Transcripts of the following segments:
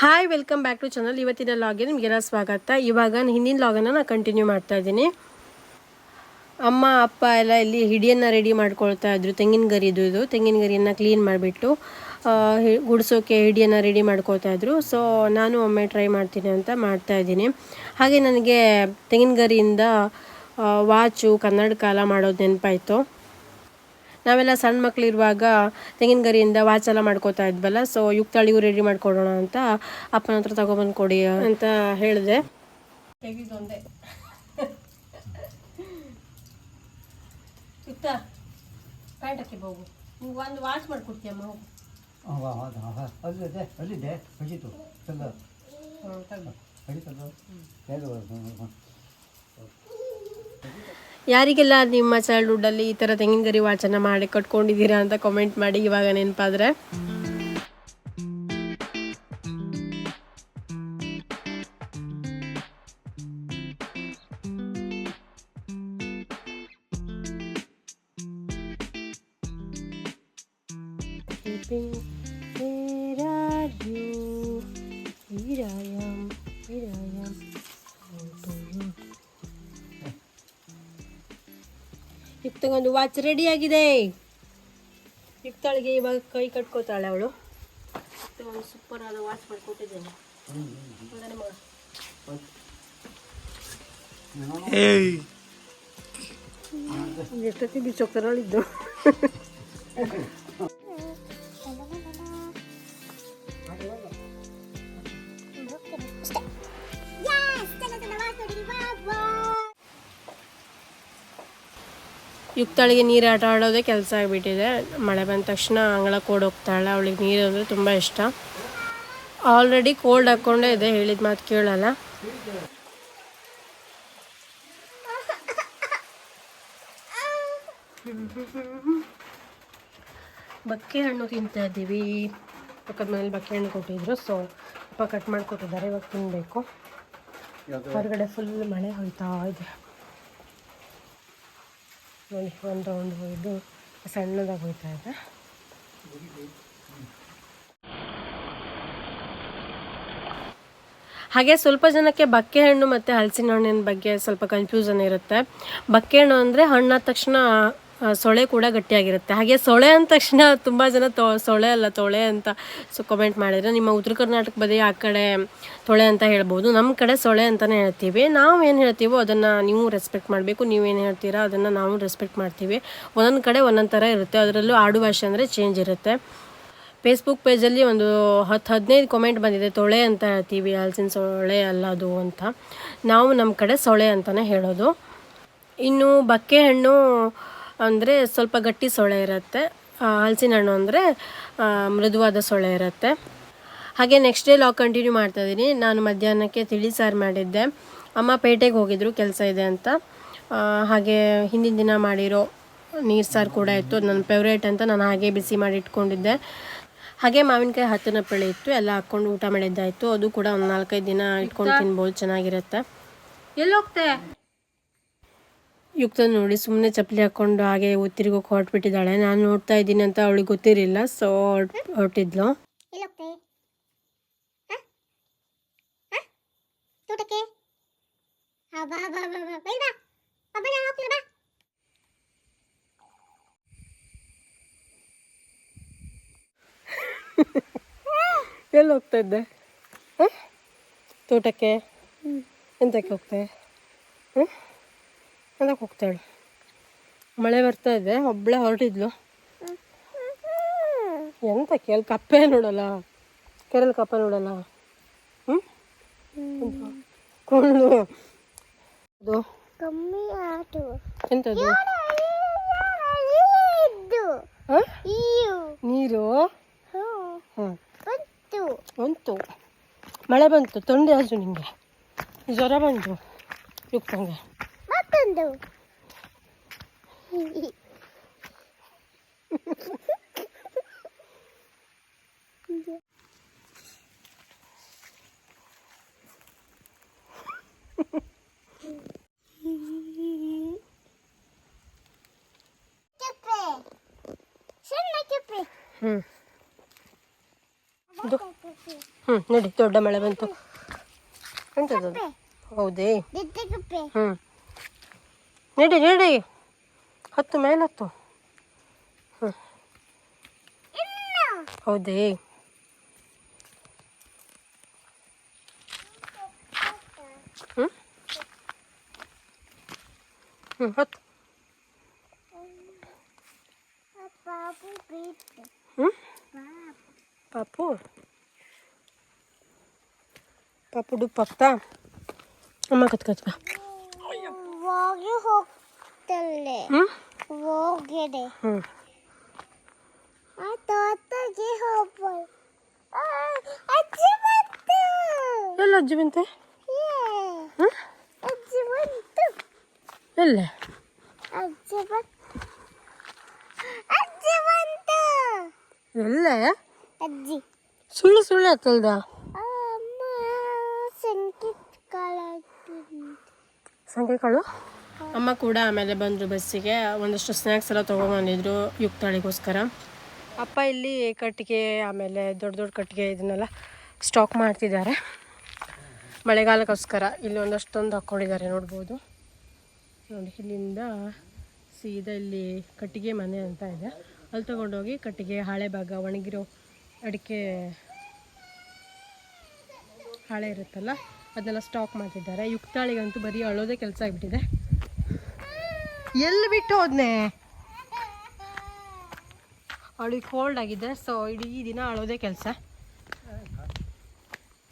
Hi welcome back to channel ಇವತ್ತಿನ ಲಾಗೆ ನಿಮಗೆಲ್ಲ ಸ್ವಾಗತ. ಇವಾಗ ಹಿಂದಿನ ಲಾಗನ್ನು ನಾನು ಕಂಟಿನ್ಯೂ ಮಾಡ್ತಾ ಇದ್ದೀನಿ. ಅಮ್ಮ, ಅಪ್ಪ ಎಲ್ಲ ಇಲ್ಲಿ ಹಿಡಿಯನ್ನು ರೆಡಿ ಮಾಡ್ಕೊಳ್ತಾ ಇದ್ರು. ತೆಂಗಿನ ಗರಿದು ಇದು ತೆಂಗಿನ ಗರಿಯನ್ನು ಕ್ಲೀನ್ ಮಾಡಿಬಿಟ್ಟು ಗುಡಿಸೋಕೆ ಹಿಡಿಯನ್ನು ರೆಡಿ ಮಾಡ್ಕೊಳ್ತಾ ಇದ್ರು. ಸೊ ನಾನು ಒಮ್ಮೆ ಟ್ರೈ ಮಾಡ್ತೀನಿ ಅಂತ ಮಾಡ್ತಾ ಇದ್ದೀನಿ. ಹಾಗೆ ನನಗೆ ತೆಂಗಿನ ಗರಿಯಿಂದ ವಾಚು ಕನ್ನಡಕ ಎಲ್ಲ ಮಾಡೋದು ನೆನಪಾಯಿತು. ನಾವೆಲ್ಲ ಸಣ್ಣ ಮಕ್ಕಳಿರುವಾಗ ತೆಂಗಿನ ಗರಿಯಿಂದ ವಾಚ್ ಎಲ್ಲ ಮಾಡ್ಕೋತಾ ಇದ್ವಲ್ಲ ಸೊ ಯುಕ್ತಾಳಿಗೂ ರೆಡಿ ಮಾಡ್ಕೊಡೋಣ ಅಂತ ಅಪ್ಪನ ಹತ್ರ ತಗೊಬಂದು ಕೊಡಿ ಅಂತ ಹೇಳಿದೆ. ತೆಗಿದೊಂದೆ ಯುಕ್ತ ಪ್ಯಾಂಟ್ ಹಾಕಿ ಹೋಗು. ನಿಮ್ಗೆ ಒಂದು ವಾಚ್ ಮಾಡ್ಕೊಡ್ತೀಯಮ್ಮ ಹೋಗು. ಅಲ್ಲಿದೆ ಅಲ್ಲಿದೆ ಹೊಜಿತು ಚಂದ. ಹ್ಞೂ ತಗೋ. ಹೊಡಿತದ ಹೇಳು ಯಾರಿಗೆಲ್ಲ ನಿಮ್ಮ ಚೈಲ್ಡ್ಹುಡ್ಡಲ್ಲಿ ಈ ಥರ ತೆಂಗಿನ ಗರಿ ವಾಚನ ಮಾಡಿ ಕಟ್ಕೊಂಡಿದ್ದೀರಾ ಅಂತ ಕಾಮೆಂಟ್ ಮಾಡಿ ಇವಾಗ ನೆನಪಾದ್ರೆ. ಯುಕ್ತಗೊಂದು ವಾಚ್ ರೆಡಿ ಆಗಿದೆ. ಇಪ್ತಾಳಿಗೆ ಇವಾಗ ಕೈ ಕಟ್ಕೋತಾಳೆ ಅವಳು. ಒಂದು ಸೂಪರ್ ಆದ ವಾಚ್ ಮಾಡಿಕೊಟ್ಟಿದ್ದೇನೆ. ಎಷ್ಟೊತ್ತಿಗೆ ಬಿಚ್ಚೋಗ್ತಾರಳಿದ್ದು ಯುಕ್ತಾಳಿಗೆ ನೀರು ಆಟ ಆಡೋದೇ ಕೆಲಸ ಆಗಿಬಿಟ್ಟಿದೆ. ಮಳೆ ಬಂದ ತಕ್ಷಣ ಅಂಗಳ ಹೋಗ್ತಾಳೆ. ಅವಳಿಗೆ ನೀರು ಅಂದರೆ ತುಂಬ ಇಷ್ಟ. ಆಲ್ರೆಡಿ ಕೋಲ್ಡ್ ಹಾಕ್ಕೊಂಡೇ ಇದೆ. ಹೇಳಿದ ಮಾತು ಕೇಳಲ್ಲ. ಬಕ್ಕೆ ಹಣ್ಣು ತಿಂತಾ ಇದ್ದೀವಿ. ಪಕ್ಕದ ಮನೇಲಿ ಬಕ್ಕೆ ಹಣ್ಣು ಕೊಟ್ಟಿದ್ರು. ಸೊ ಅಪ್ಪ ಕಟ್ ಮಾಡಿಕೊಟ್ಟಿದ್ದಾರೆ. ಇವಾಗ ತಿನ್ನಬೇಕು ಹೊರಗಡೆ ಫುಲ್ ಮಳೆ ಹೋಯ್ತಾ ಇದೆ. ನೋಡಿ, ಒಂದು ರೌಂಡ್ ಇದು ಸಣ್ಣದಾಗಿ ಹೋಯ್ತಾ ಇದೆ. ಹಾಗೆ ಸ್ವಲ್ಪ ಜನಕ್ಕೆ ಬಕ್ಕೆ ಹಣ್ಣು ಮತ್ತು ಹಲಸಿನ ಹಣ್ಣಿನ ಬಗ್ಗೆ ಸ್ವಲ್ಪ ಕನ್ಫ್ಯೂಷನ್ ಇರುತ್ತೆ. ಬಕ್ಕೆ ಹಣ್ಣು ಅಂದರೆ ಹಣ್ಣಾದ ತಕ್ಷಣ ಸೊಳೆ ಕೂಡ ಗಟ್ಟಿಯಾಗಿರುತ್ತೆ. ಹಾಗೆ ಸೊಳೆ ಅಂದ ತಕ್ಷಣ ತುಂಬ ಜನ ತೊ, ಸೊಳೆ ಅಲ್ಲ, ತೊಳೆ ಅಂತ ಸೊ ಕಮೆಂಟ್ ಮಾಡಿದರೆ ನಿಮ್ಮ ಉತ್ತರ ಕರ್ನಾಟಕ ಬದಿ ಆ ಕಡೆ ತೊಳೆ ಅಂತ ಹೇಳ್ಬೋದು. ನಮ್ಮ ಕಡೆ ಸೊಳೆ ಅಂತಲೇ ಹೇಳ್ತೀವಿ. ನಾವು ಏನು ಹೇಳ್ತೀವೋ ಅದನ್ನು ನೀವು ರೆಸ್ಪೆಕ್ಟ್ ಮಾಡಬೇಕು ನೀವೇನು ಹೇಳ್ತೀರಾ ಅದನ್ನು ನಾವು ರೆಸ್ಪೆಕ್ಟ್ ಮಾಡ್ತೀವಿ. ಒಂದೊಂದು ಕಡೆ ಒಂದೊಂದು ಥರ ಇರುತ್ತೆ. ಅದರಲ್ಲೂ ಆಡು ಭಾಷೆ ಅಂದರೆ ಚೇಂಜ್ ಇರುತ್ತೆ. ಫೇಸ್ಬುಕ್ ಪೇಜಲ್ಲಿ ಒಂದು ಹತ್ತು ಹದಿನೈದು ಕಮೆಂಟ್ ಬಂದಿದೆ, ತೊಳೆ ಅಂತ ಹೇಳ್ತೀವಿ, ಹಲಸಿನ ಸೊಳೆ ಅಲ್ಲ ಅದು ಅಂತ. ನಾವು ನಮ್ಮ ಕಡೆ ಸೊಳೆ ಅಂತಲೇ ಹೇಳೋದು. ಇನ್ನು ಬಕ್ಕೆ ಹಣ್ಣು ಅಂದರೆ ಸ್ವಲ್ಪ ಗಟ್ಟಿ ಸೊಳೆ ಇರುತ್ತೆ. ಹಲಸಿನ ಹಣ್ಣು ಅಂದರೆ ಮೃದುವಾದ ಸೊಳೆ ಇರುತ್ತೆ. ಹಾಗೆ ನೆಕ್ಸ್ಟ್ ಡೇ ಲಾಗ್ ಕಂಟಿನ್ಯೂ ಮಾಡ್ತಾ ಇದ್ದೀನಿ ನಾನು ಮಧ್ಯಾಹ್ನಕ್ಕೆ ತಿಳಿ ಸಾರು ಮಾಡಿದ್ದೆ. ಅಮ್ಮ ಪೇಟೆಗೆ ಹೋಗಿದ್ರು ಕೆಲಸ ಇದೆ ಅಂತ. ಹಾಗೆ ಹಿಂದಿನ ದಿನ ಮಾಡಿರೋ ನೀರು ಸಾರು ಕೂಡ ಇತ್ತು. ಅದು ನನ್ನ ಫೇವ್ರೇಟ್ ಅಂತ ನಾನು ಹಾಗೆ ಬಿಸಿ ಮಾಡಿ ಇಟ್ಕೊಂಡಿದ್ದೆ. ಹಾಗೆ ಮಾವಿನಕಾಯಿ ಹತ್ತಿನ ಪಳೆ ಇತ್ತು. ಎಲ್ಲ ಹಾಕ್ಕೊಂಡು ಊಟ ಮಾಡಿದ್ದಾಯಿತು. ಅದು ಕೂಡ ಒಂದು ನಾಲ್ಕೈದು ದಿನ ಇಟ್ಕೊಂಡು ತಿನ್ಬೋದು ಚೆನ್ನಾಗಿರುತ್ತೆ. ಎಲ್ಲಿ ಹೋಗ್ತೆ? ಯುಕ್ತ ನೋಡಿ ಸುಮ್ಮನೆ ಚಪ್ಪಲಿ ಹಾಕೊಂಡು ಹಾಗೆ ತಿರುಗೋಕೆ ಹೊರಟ್ಬಿಟ್ಟಿದ್ದಾಳೆ ನಾನು ನೋಡ್ತಾ ಇದ್ದೀನಿ ಅಂತ ಅವಳಿಗೆ ಗೊತ್ತಿರಲಿಲ್ಲ. ಸೊ ಹೊರಟಿದ್ಲು ಎಲ್ಲಿ ಹೋಗ್ತಾ? ಇದ್ದೆ? ತೋಟಕ್ಕೆ? ಎಂತಕ್ಕೆ ಹೋಗ್ತೆ? ಹ್ಞೂ ಅದಕ್ಕೆ ಹೋಗ್ತಾಳೆ. ಮಳೆ ಬರ್ತಾ ಇದೆ ಒಬ್ಬಳೆ ಹೊರಟಿದ್ಲು. ಎಂತ ಕೇಳಿ ಕಪ್ಪೆ ನೋಡಲ್ಲ. ಕೆರೆಯಲ್ಲಿ ಕಪ್ಪೆ ನೋಡಲ್ಲ. ಹ್ಞೂ ಅದು. ಕಮ್ಮಿ ಆಟು. ಎಂಥದ್ದು ನೀರು? ಬಂತು. ಮಳೆ ಬಂತು ತೊಂಡೆ ಆದ್ರು ನಿಮಗೆ ಜ್ವರ ಬಂತು. ಯುಕ್ತಂಗೆ ಮತ್ತೊಂದು ಚಪ್ರೆ ಸಣ್ಣ ಚಪ್ರೆ ಹ್ಞೂ ಇದು ಹ್ಞೂ ನಡಿ ದೊಡ್ಡ ಮಳೆ ಬಂತು ಎಂತದದು ಹೌದೇ ದಿದ್ದೆ ಕಪ್ಪೆ ಹ್ಞೂ ನಡಿ ನಡಿ ಹತ್ತು ಮೇಲೆ ಹತ್ತು ಹ್ಞೂ ಹೌದೇ. ಹ್ಞೂ ಹ್ಞೂ ಹತ್ತು. ಪಾಪು. ಬೀಟ್ ಹ್ಞೂ ಪಾಪು ಪಾಪು ಡುಪ್ಪು ಆಗ್ತಾ ಅಮ್ಮ ಕತ್ಕತ್ಕ ಹೋಗಿ ಹೋಗ್ತಲ್ಲೇ ಹ್ಞೂ ಹೋಗಿದೆ ಹ್ಞೂ ಆ ತೋಟಗೆ ಹೋಗ್ಬೋದು ಆ, ಅಜ್ಜಿ ಬಂತು ಎಲ್ಲ ಅಜ್ಜಿ ಬಂತೆ ಏ, ಹ್ಞೂ ಅಜ್ಜಿ ಬಂತು ಎಲ್ಲೇ ಅಜ್ಜಿ ಬಂತು ಅಜ್ಜಿ ಬಂತು ಎಲ್ಲೇ ಅಜ್ಜಿ ಸುಳ್ಳು ಸುಳ್ಳು ಆಗ್ತಲ್ದ ಆ, ಅಮ್ಮ ಸಂಕೀತ್ ಕಾಲಾಗ್ತೀನಿ ಸಂಖ್ಯೆ ಕಾಳು ಅಮ್ಮ ಕೂಡ ಆಮೇಲೆ ಬಂದರು ಬಸ್ಸಿಗೆ. ಒಂದಷ್ಟು ಸ್ನ್ಯಾಕ್ಸ್ ಎಲ್ಲ ತೊಗೊಂಬಂದಿದ್ರು ಯುಕ್ತಾಳಿಗೋಸ್ಕರ. ಅಪ್ಪ ಇಲ್ಲಿ ಕಟ್ಟಿಗೆ ಆಮೇಲೆ ದೊಡ್ಡ ದೊಡ್ಡ ಕಟ್ಟಿಗೆ ಇದನ್ನೆಲ್ಲ ಸ್ಟಾಕ್ ಮಾಡ್ತಿದ್ದಾರೆ. ಮಳೆಗಾಲಕ್ಕೋಸ್ಕರ ಇಲ್ಲಿ ಒಂದಷ್ಟೊಂದು ಹಾಕ್ಕೊಂಡಿದ್ದಾರೆ ನೋಡ್ಬೋದು. ನೋಡಿ ಇಲ್ಲಿಂದ ಸೀದಾ ಇಲ್ಲಿ ಕಟ್ಟಿಗೆ ಮನೆ ಅಂತ ಇದೆ. ಅಲ್ಲಿ ತೊಗೊಂಡೋಗಿ ಕಟ್ಟಿಗೆ ಹಾಳೆ ಭಾಗ ಒಣಗಿರೋ ಅಡಿಕೆ ಹಾಳೆ ಇರುತ್ತಲ್ಲ ಅದನ್ನೆಲ್ಲ ಸ್ಟಾಕ್ ಮಾಡ್ತಿದ್ದಾರೆ. ಯುಕ್ತಾಳಿಗಂತೂ ಬರೀ ಅಳೋದೇ ಕೆಲಸ ಆಗಿಬಿಟ್ಟಿದೆ. ಎಲ್ಲಿ ಬಿಟ್ಟು ಹೋದ್ನೆ? ಅವಳಿಗೆ ಕೋಲ್ಡ್ ಆಗಿದೆ ಸೊ ಇಡೀ ದಿನ ಅಳೋದೇ ಕೆಲಸ.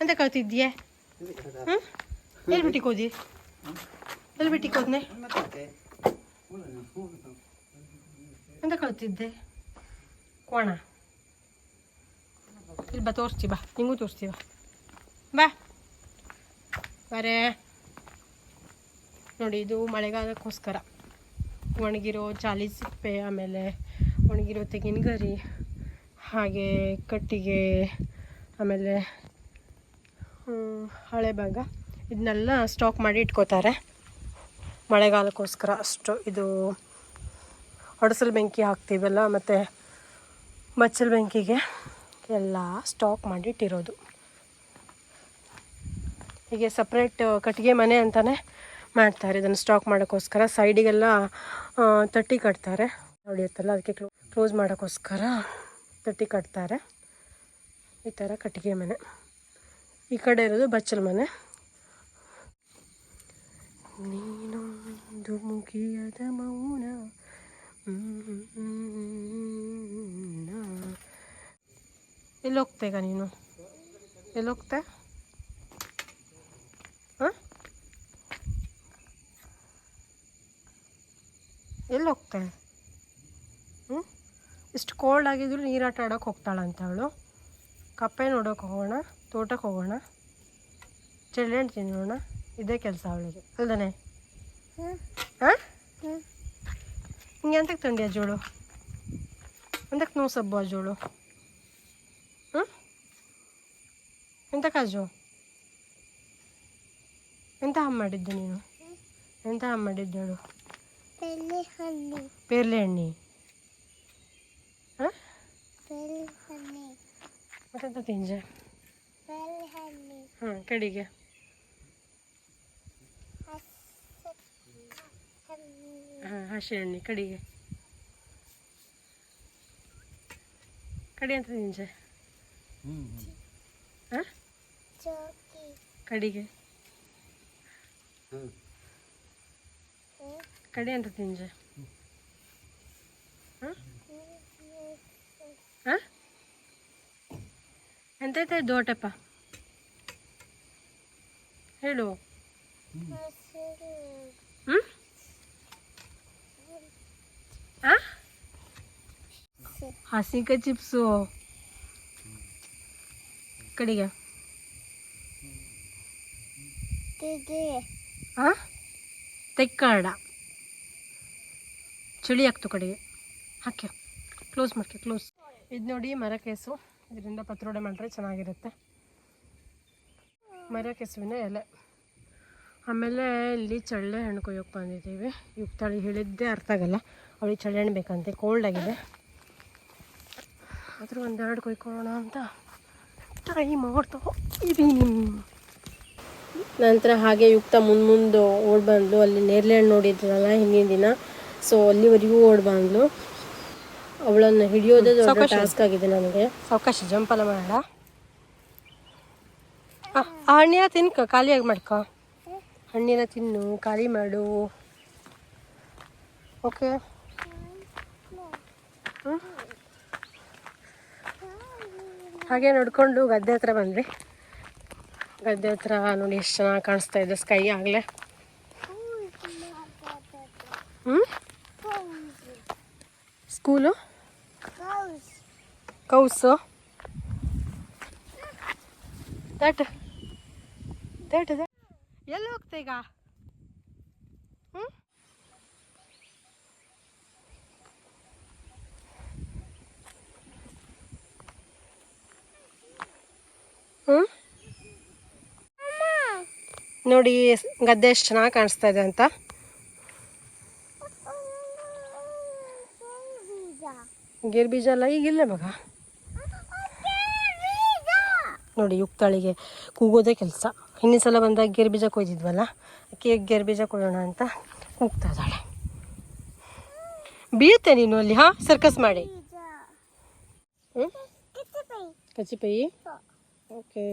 ಅಂತ ಕಳ್ತಿದ್ಯೆ? ಹ್ಞೂ ಎಲ್ಲಿ ಬಿಟ್ಟಿಗೆ ಹೋದಿ ಎಲ್ಲಿ ಬಿಟ್ಟಿಗೆ ಹೋದ್ನೆ? ಅಂತ ಕಳ್ತಿದ್ದೆ. ಕೋಣ. ಇಲ್ಲಿ ಬಾ ತೋರಿಸ್ತೀವಿ ಬಾ. ನಿಂಗೂ ತೋರಿಸ್ತೀವ ಬಾ. ಬರೇ ನೋಡಿ, ಇದು ಮಳೆಗಾಲಕ್ಕೋಸ್ಕರ. ಒಣಗಿರೋ ಚಾಲಿ ಸಿಪ್ಪೆ, ಆಮೇಲೆ ಒಣಗಿರೋ ತೆಂಗಿನಗರಿ, ಹಾಗೆ ಕಟ್ಟಿಗೆ, ಆಮೇಲೆ ಹಳೆ ಭಾಗ. ಇದನ್ನೆಲ್ಲ ಸ್ಟಾಕ್ ಮಾಡಿ ಇಟ್ಕೋತಾರೆ. ಮಳೆಗಾಲಕ್ಕೋಸ್ಕರ ಅಷ್ಟು ಇದು ಹೊಡಸಲು ಬೆಂಕಿ ಹಾಕ್ತೀವಲ್ಲ, ಮತ್ತು ಬಚ್ಚಲು ಬೆಂಕಿಗೆ ಎಲ್ಲ ಸ್ಟಾಕ್ ಮಾಡಿ ಇಟ್ಟಿರೋದು. ಹೀಗೆ ಸಪ್ರೇಟ್ ಕಟ್ಟಿಗೆ ಮನೆ ಅಂತಲೇ ಮಾಡ್ತಾರೆ ಇದನ್ನು ಸ್ಟಾಕ್ ಮಾಡೋಕ್ಕೋಸ್ಕರ ಸೈಡಿಗೆಲ್ಲ ತಟ್ಟಿ ಕಟ್ತಾರೆ ಹೊಡಿಯುತ್ತಲ್ಲ ಅದಕ್ಕೆ ಕ್ಲೋ ಕ್ಲೋಸ್ ಮಾಡೋಕ್ಕೋಸ್ಕರ ತಟ್ಟಿ ಕಟ್ತಾರೆ ಈ ಥರ ಕಟ್ಟಿಗೆ ಮನೆ ಈ ಕಡೆ ಇರೋದು ಬಚ್ಚಲ ಮನೆ ನೀನೊಂದು ಮುಗಿಯದ ಮೌನ ಎಲ್ಲಿ ಹೋಗ್ತಾ ಈಗ ನೀನು ಎಲ್ಲಿ ಎಲ್ಲಿ ಹೋಗ್ತಾಳೆ ಹ್ಞೂ ಇಷ್ಟು ಕೋಲ್ಡ್ ಆಗಿದ್ರು ನೀರಾಟ ಆಡೋಕೆ ಹೋಗ್ತಾಳಂತ ಅವಳು. ಕಪ್ಪೆ ನೋಡೋಕೆ ಹೋಗೋಣ ತೋಟಕ್ಕೆ ಹೋಗೋಣ. ಚಳ್ಳೆಣ್ಣು ತಿನ್ನೋಣ. ಇದೇ ಕೆಲಸ ಅವಳಿಗೆ. ಅಲ್ದನೆ. ಹಾಂ? ಹಿಂಗೆ ಅಂತಕ್ಕೆ ತಂಡಿಯ ಜೋಳು? ಅಂತಕ್ಕೆ ನೋವು ಸಬ್ಬು ಜೋಳು? ಹ್ಞೂ ಎಂತ ಕಾಜು ಎಂತ ಹಮ್ ಮಾಡಿದ್ದು ನೀನು? ಎಂತ ಹಮ್ ಮಾಡಿದ್ದು ಹೇಳು ಬೆಳ್ಳಿ ಹಣ್ಣು ಪೇರ್ಲೆ ಹಣ್ಣಿ ಹಾಂ ಬೆಳ್ಳಿ ಹಣ್ಣು ಮತ್ತೆಂತ ತಿಂಜೆ ಬೆಳ್ಳಿ ಹಣ್ಣು ಹಾಂ ಕಡೆಗೆ ಹಸಿರು ಹಣ್ಣು ಹಾಂ ಹಸಿ ಎಣ್ಣೆ ಕಡೆಗೆ ಕಡಿ ಅಂತ ತಿಂಜೆ ಹ್ಞೂ ಹಾಂ ಚೋಕಿ ಕಡಿಗೆ ಹ್ಞೂ ಹ್ಮ್. ಕಡಿ ಅಂತ ತಿಂಜೆ. ಎಂತೈತೆ ದೋಟಪ್ಪ? ಹೇಳು. ಹ್ಞೂ ಹಾಂ? ಹಸಿಕ ಚಿಪ್ಸು. ಕಡಿಗೆ. ತೆಕ್ಕಾಡ. ಚಳಿ ಆಗ್ತು ಕಡೆಗೆ ಹಾಕಿ ಕ್ಲೋಸ್ ಮಾಡ್ಕೆ ಕ್ಲೋಸ್ ಇದು ನೋಡಿ ಮರ ಕೇಸು. ಇದರಿಂದ ಪತ್ರೊಡೆ ಮಾಡಿದ್ರೆ ಚೆನ್ನಾಗಿರುತ್ತೆ. ಮರ ಕೆಸುವಿನ ಎಲೆ. ಆಮೇಲೆ ಇಲ್ಲಿ ಚಳ್ಳೆ ಹಣ್ಣು ಕೊಯ್ಯೋಕೆ ಬಂದಿದ್ದೀವಿ. ಯುಕ್ತಾಳಿ ಹೇಳಿದ್ದೇ ಅರ್ಥ ಆಗಲ್ಲ. ಅವಳಿಗೆ ಚಳ್ಳೆ ಹಣ್ಣು ಬೇಕಂತೆ. ಕೋಲ್ಡ್ ಆಗಿದೆ. ಆದರೂ ಒಂದೆರಡು ಕೊಯ್ಕೊಳ್ಳೋಣ ಅಂತ ಟ್ರೈ ಮಾಡ್ತಾ ಇದೀನಿ. ನಂತರ ಹಾಗೆ ಯುಕ್ತ ಮುಂದೆ ಮುಂದೆ ಓಡ್ ಬಂದು ಅಲ್ಲಿ ನೇರಳೆ ಹಣ್ಣು ನೋಡಿದ್ರಲ್ಲ ಹಿಂದಿನ ದಿನ. ಸೊ ಅಲ್ಲಿವರೆಗೂ ಓಡ್ ಬಂದ್ಲು. ಅವಳನ್ನು ಹಿಡಿಯೋದೇ ದೊಡ್ಡ ಟಾಸ್ಕ್ ಆಗಿದೆ ನನಗೆ ಅವಕಾಶ ಜಂಪಲ್ಲ ಮಾಡ ಆ ಹಣ್ಣಿನ ತಿನ್ಕ ಖಾಲಿಯಾಗಿ ಮಾಡ್ಕ. ಹಣ್ಣಿನ ತಿನ್ನು ಖಾಲಿ ಮಾಡು. ಓಕೆ ಹಾಗೆ ನೋಡಿಕೊಂಡು ಗದ್ದೆ ಹತ್ರ ಬಂದ್ವಿ. ಗದ್ದೆ ಹತ್ರ ನೋಡಿ ಎಷ್ಟು ಚೆನ್ನಾಗಿ ಕಾಣಿಸ್ತಾ ಇದೆ. ಸ್ಕೈ ಆಗಲೇ ಹ್ಞೂ ಸ್ಕೂಲು ಕೌಸು. ದಟ್ ದಟ್ ಎಲ್ಲಿ ಹೋಗ್ತಾ ಈಗ? ಹ್ಞೂ ಹ್ಞೂ ನೋಡಿ ಗದ್ದೆ ಎಷ್ಟು ಚೆನ್ನಾಗಿ ಕಾಣಿಸ್ತಾ ಇದೆ ಅಂತ. ಗೇರ್ ಬೀಜ ಎಲ್ಲ ಈಗಿಲ್ಲ ಮಗ ನೋಡಿ, ಯುಕ್ತಾಳಿಗೆ ಕೂಗೋದೇ ಕೆಲಸ. ಇನ್ನೊಂದು ಸಲ ಬಂದಾಗ ಗೇರ್ ಬೀಜ ಕೊಯ್ದಿದ್ವಲ್ಲ ಕೇಕ್ ಗೇರ್ ಬೀಜ ಕೊಡೋಣ ಅಂತ ಕೂಗ್ತಾ ಇದ್ದಾಳೆ. ಬೀಳ್ತೆ ನೀನು ಅಲ್ಲಿ, ಹಾಂ? ಸರ್ಕಸ್ ಮಾಡಿ. ಹ್ಞೂ ಕಚ್ಚಿಪೈ? ಓಕೆ.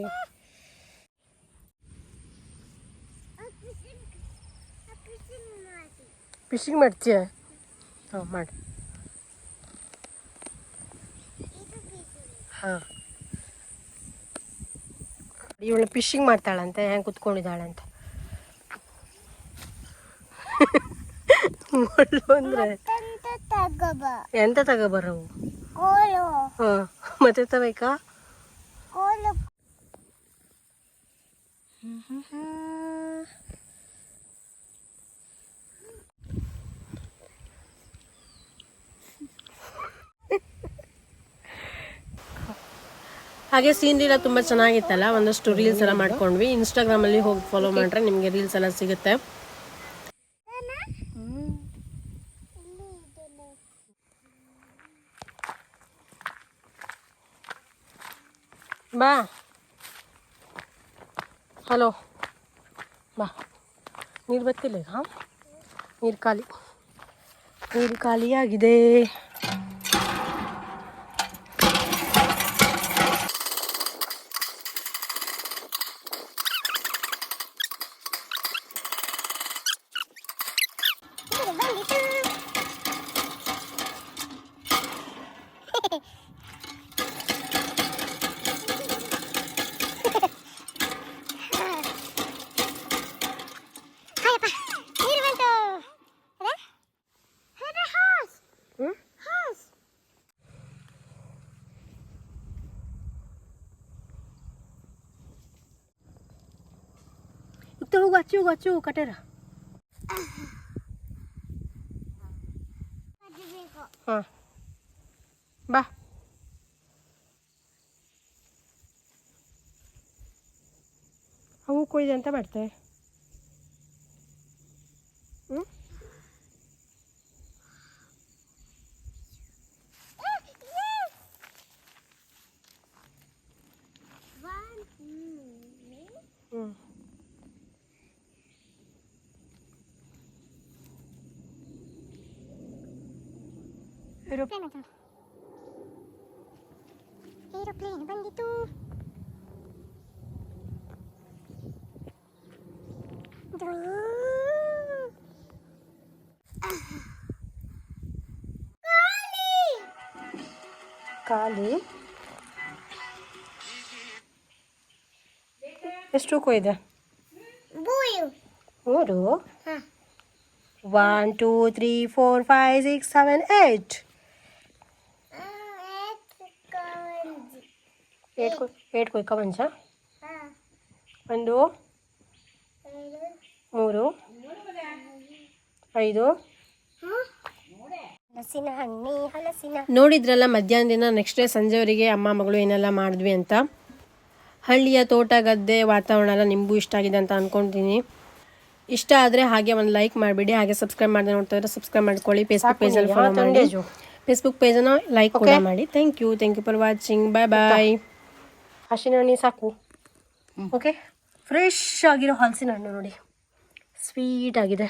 ಫಿಶಿಂಗ್ ಮಾಡ್ತೀಯ? ಹಾಂ, ಮಾಡಿ. ಹಾಂ. ಇವಳು ಫಿಶಿಂಗ್ ಮಾಡ್ತಾಳಂತೆ ಹೆಂಗೆ ಕುತ್ಕೊಂಡಿದ್ದಾಳಂತ. ಅಂದರೆ ಎಂತ ತಗೋಬರವು? ಹಾಂ ಮತ್ತೆ ತಬೇಕಾ ಕೋಲು. ಹಾಗೆ ಸೀನ್ರಿ ಎಲ್ಲ ತುಂಬ ಚೆನ್ನಾಗಿತ್ತಲ್ಲ? ಒಂದಷ್ಟು ರೀಲ್ಸ್ ಎಲ್ಲ ಮಾಡ್ಕೊಂಡ್ವಿ. ಇನ್ಸ್ಟಾಗ್ರಾಮಲ್ಲಿ ಹೋಗಿ ಫಾಲೋ ಮಾಡ್ರೆ ನಿಮಗೆ ರೀಲ್ಸ್ ಎಲ್ಲ ಸಿಗುತ್ತೆ. ಬಾ. ಹಲೋ ಬಾ. ನೀರು ಬತ್ತಿಲ್ಲ ಈಗ ನೀರು ಖಾಲಿ. ನೀರು ಖಾಲಿಯಾಗಿದೆ ಬಂದಿತು ಹಾಯಪ್ಪ ನೀರು ಬಂತು ಅದೇ ಅದೇ ಹಾಸ್ ಹ್ಞೂ ಹಾಸ್ ಇತ್ತು ಹೋಗು ಹಚ್ಚಿ ಹೋಗು ಹಚ್ಚಿ ಹೋಗು ಕಟೇರ ಅದು ಬೇಕು ಹಾಂ ಬಾ ಹೂ ಕೊಯ್ದು ಅಂತ ಮಾಡ್ತೆ ಹ್ಞೂ ಹ್ಞೂ ಇರು ಏರೋಪ್ಲೇನ್ ಬಂದಿತು ಖಾಲಿ ಎಷ್ಟು ಕೊಯ್ದೆ ಬೂಯು ಮೂರು ಹಾಂ one two three four five six seven eight eight ಕೊಯ್ eight ಕೊಯ್ಕ ಮಂಚ ಒಂದು ಮೂರು ಐದು. ನೋಡಿದ್ರಲ್ಲ ಮಧ್ಯಾಹ್ನ ದಿನ ನೆಕ್ಸ್ಟ್ ಡೇ ಸಂಜೆವರೆಗೆ ಅಮ್ಮ ಮಗಳು ಏನೆಲ್ಲ ಮಾಡಿದ್ವಿ ಅಂತ. ಹಳ್ಳಿಯ ತೋಟ ಗದ್ದೆ ವಾತಾವರಣ ಎಲ್ಲ ನಿಮಗೂ ಇಷ್ಟ ಆಗಿದೆ ಅಂತ ಅಂದ್ಕೊತೀನಿ ಇಷ್ಟ ಆದರೆ ಹಾಗೆ ಒಂದು ಲೈಕ್ ಮಾಡಿಬಿಡಿ ಹಾಗೆ ಸಬ್ಸ್ಕ್ರೈಬ್ ಮಾಡದೆ ನೋಡ್ತಾ ಇದ್ರೆ ಸಬ್ಸ್ಕ್ರೈಬ್ ಮಾಡ್ಕೊಳ್ಳಿ. ಫೇಸ್ಬುಕ್ ಪೇಜಲ್ಲಿ ಫಾಲೋ ಮಾಡಿ. ಫೇಸ್ಬುಕ್ ಪೇಜನ್ನು ಲೈಕ್ ಕೂಡ ಮಾಡಿ. Thank you thank you for watching bye bye ಹಸಿನ ಹಣ್ಣು ಸಾಕು. ಓಕೆ ಫ್ರೆಶ್ ಆಗಿರೋ ಹಲಸಿನ ಹಣ್ಣು ನೋಡಿ. ಸ್ವೀಟ್ ಆಗಿದೆ.